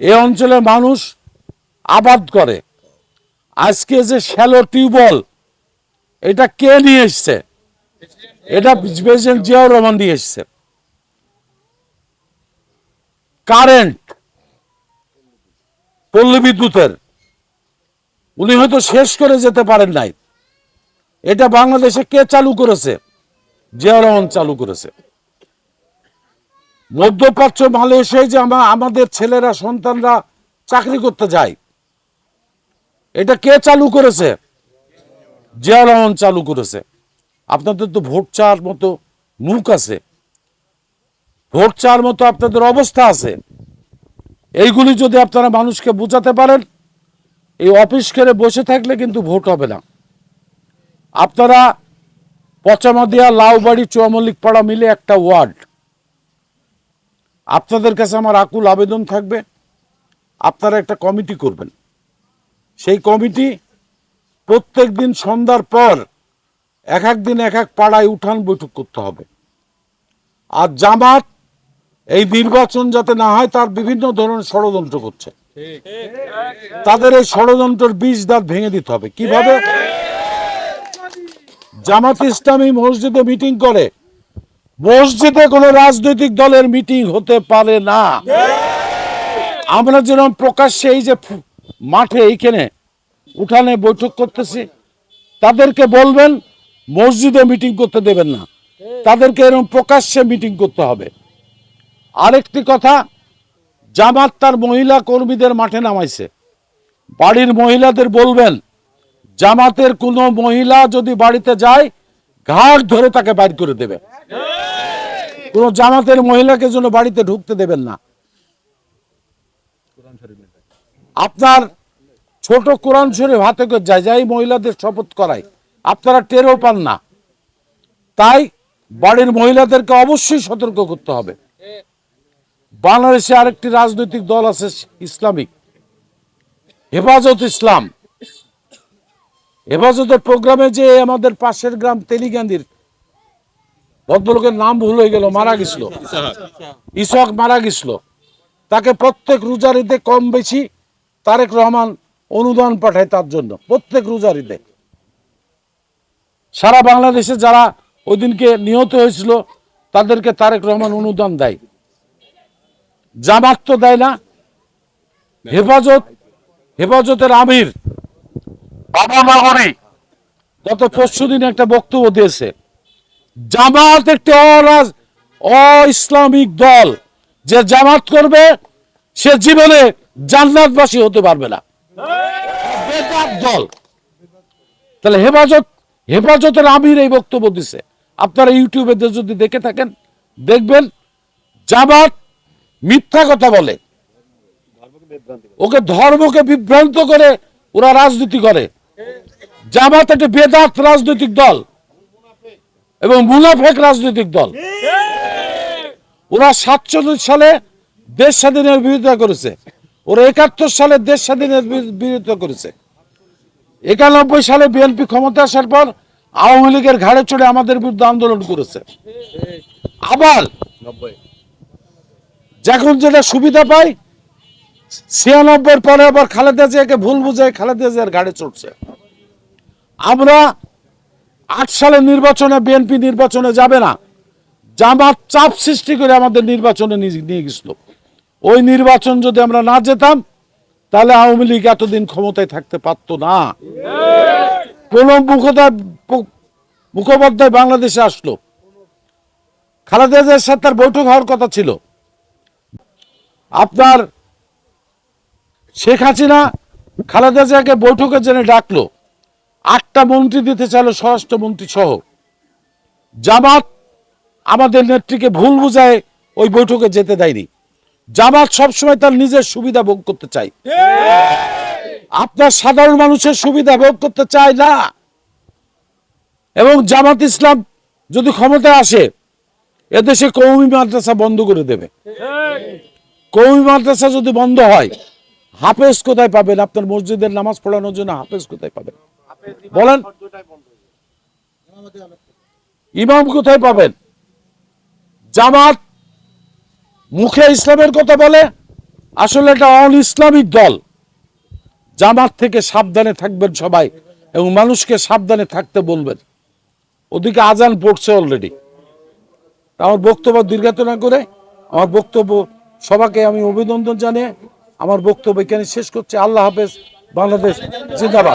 এই অঞ্চলের মানুষ আবাদ করে। আজকে যে শ্যালো টিউবওয়েল, এটা কে নিয়ে এসছে? এটা প্রেসিডেন্ট জিয়াউর রহমান দিয়ে এসছে। কারেন্ট, পল্লী বিদ্যুতের, উনি হয়তো শেষ করে যেতে পারেন নাই। এটা বাংলাদেশে কে চালু করেছে? জিয়াউর রহমান চালু করেছে। মধ্যপ্রাচ্য মালয়েশিয়ায় যে আমা- আমাদের ছেলেরা, সন্তানরা চাকরি করতে যায়। এটা কে চালু করেছে? জিয়াউর রহমান চালু করেছে। আপনাদের তো ভোট চাওয়ার মতো মুখ আছে। ভোট চাওয়ার মতো আপনাদের অবস্থা আছে। এইগুলি যদি আপনারা মানুষকে বোঝাতে পারেন, এই অফিস করে বসে থাকলে কিন্তু ভোট হবে না। আপনারা পচামাদিয়া, লাউবাড়ি চুয়ামল্লিক পাড়া মিলে একটা ওয়ার্ড। আপনাদের কাছে আমার আকুল আবেদন থাকবে, আপনারা একটা কমিটি করবেন। সেই কমিটি প্রত্যেক দিন সন্ধ্যার পর এক এক দিন এক এক পাড়ায় উঠান বৈঠক করতে হবে। আর জামাত এই নির্বাচন যাতে না হয়, তার বিভিন্ন ধরনের ষড়যন্ত্র করছে। তাদের এই ষড়যন্ত্রের বীজ দাঁত ভেঙে দিতে হবে। কীভাবে? জামাত ইসলামী মসজিদে মিটিং করে মসজিদে কোনো রাজনৈতিক দলের মিটিং হতে পারে না। আমরা যেরকম প্রকাশ্যে এই যে মাঠে এইখানে উঠানে বৈঠক করতেছি, তাদেরকে বলবেন, মসজিদে মিটিং করতে দেবেন না। তাদেরকে এরকম প্রকাশ্যে মিটিং করতে হবে। আরেকটি কথা, জামাত তার মহিলা কর্মীদের মাঠে নামাইছে। বাড়ির মহিলাদের বলবেন, জামাতের কোনো মহিলা যদি বাড়িতে যায়, ঘাট ধরে তাকে বাইর করে দেবে। কোন জামাতের মহিলাকে যেন বাড়িতে ঢুকতে দেবেন না। আপনার ছোট কোরআন শরীফ হাতে যায় যাই মহিলাদের শপথ করায় আপনারা টেরও পান না। তাই বাড়ির মহিলাদেরকে অবশ্যই সতর্ক করতে হবে। বাংলাদেশে আরেকটি রাজনৈতিক দল আছে ইসলামিক। হেফাজত ইসলাম। হেফাজতের প্রোগ্রামে যে আমাদের পাশের গ্রাম তেলিগান্দির ভদ্রলোকের নাম ভুল হয়ে গেল, মারা গেছিল। ইসক মারা গেছিল। তাকে প্রত্যেক রোজারিতে কম বেশি তারেক রহমান অনুদান পাঠায় তার জন্য, প্রত্যেক রোজারিতে। সারা বাংলাদেশে যারা ওই দিনকে নিহত হয়েছিল, তাদেরকে তারেক রহমান অনুদান দেয়। জামাত তো দেয় না। হেফাজত, হেফাজতের আমির। বাবা নগরী গত পরশু দিন একটা বক্তব্য দিয়েছে। জামাত একটি অরাজ অ ইসলামিক দল। যে জামাত করবে, সে জীবনে জান্নাতবাসী হতে পারবে না। দল। তাহলে হেফাজত হেফাজতের আমির এই বক্তব্য দিছে। আপনারা ইউটিউবে যদি দেখে থাকেন, দেখবেন জামাত মিথ্যা কথা বলে। ওকে ধর্মকে বিভ্রান্ত করে ওরা রাজনীতি করে। জামাত একটা বেদাত রাজনৈতিক দল। এবং মুনাফেক রাজনৈতিক দল। ওরা সাতচল্লিশ সালে দেশ স্বাধীনের বিরোধিতা করেছে। ওরা একাত্তর সালে দেশ স্বাধীনের বিরোধিতা করেছে। একানব্বই সালে বিএনপি ক্ষমতা আসার পর আওয়ামী লীগের ঘাড়ে চড়ে আমাদের বিরুদ্ধে আন্দোলন করেছে। আবার যখন যেটা সুবিধা পায় ছিয়ানব্বই পরে আবার খালেদা জিয়াকে ভুল বুঝায় খালেদা জিয়ার ঘাড়ে চড়ছে। আমরা আট সালের নির্বাচনে বিএনপি নির্বাচনে যাবে না। জামাত চাপ সৃষ্টি করে আমাদের নির্বাচনে নিয়ে গেছিল। ওই নির্বাচন যদি আমরা না যেতাম, তাহলে আওয়ামী লীগ এতদিন ক্ষমতায় থাকতে পারতো না। কোন মুখোপাধ্যায় মুখোপাধ্যায় বাংলাদেশে আসলো। খালেদা সাথে তার বৈঠক হওয়ার কথা ছিল। আপনার শেখ হাসিনা খালেদা জিয়াকে বৈঠকের জন্য ডাকলো। আটটা মন্ত্রী দিতে চাইলো স্বরাষ্ট্রমন্ত্রী সহ। জামাত আমাদের নেত্রীকে ভুল বুঝায় ওই বৈঠকে যেতে দেয়নি। জামাত সবসময় তার নিজের সুবিধা ভোগ করতে চায়। আপনার সাধারণ মানুষের সুবিধা ভোগ করতে চায় না। এবং জামাত ইসলাম যদি ক্ষমতায় আসে, এদেশে কৌমি মাদ্রাসা বন্ধ করে দেবে। কৌমি মাদ্রাসা যদি বন্ধ হয়, হাফেজ কোথায় পাবেন? আপনার মসজিদের নামাজ পড়ানোর জন্য হাফেজ কোথায় পাবেন? বলেন। ইমাম কোথায় পাবেন? জামাত মুখে ইসলামের কথা বলে আসলে এটা অন ইসলামিক দল। জামাত থেকে সাবধানে থাকবেন সবাই এবং মানুষকে সাবধানে থাকতে বলবেন। ওদিকে আজান পড়ছে অলরেডি আমার বক্তব্য দীর্ঘায়িত না করে আমার বক্তব্য সবাকে আমি অভিনন্দন জানিয়ে আমার বক্তব্য এখানে শেষ করছি। আল্লাহ হাফেজ বাংলাদেশ জিন্দাবাদ।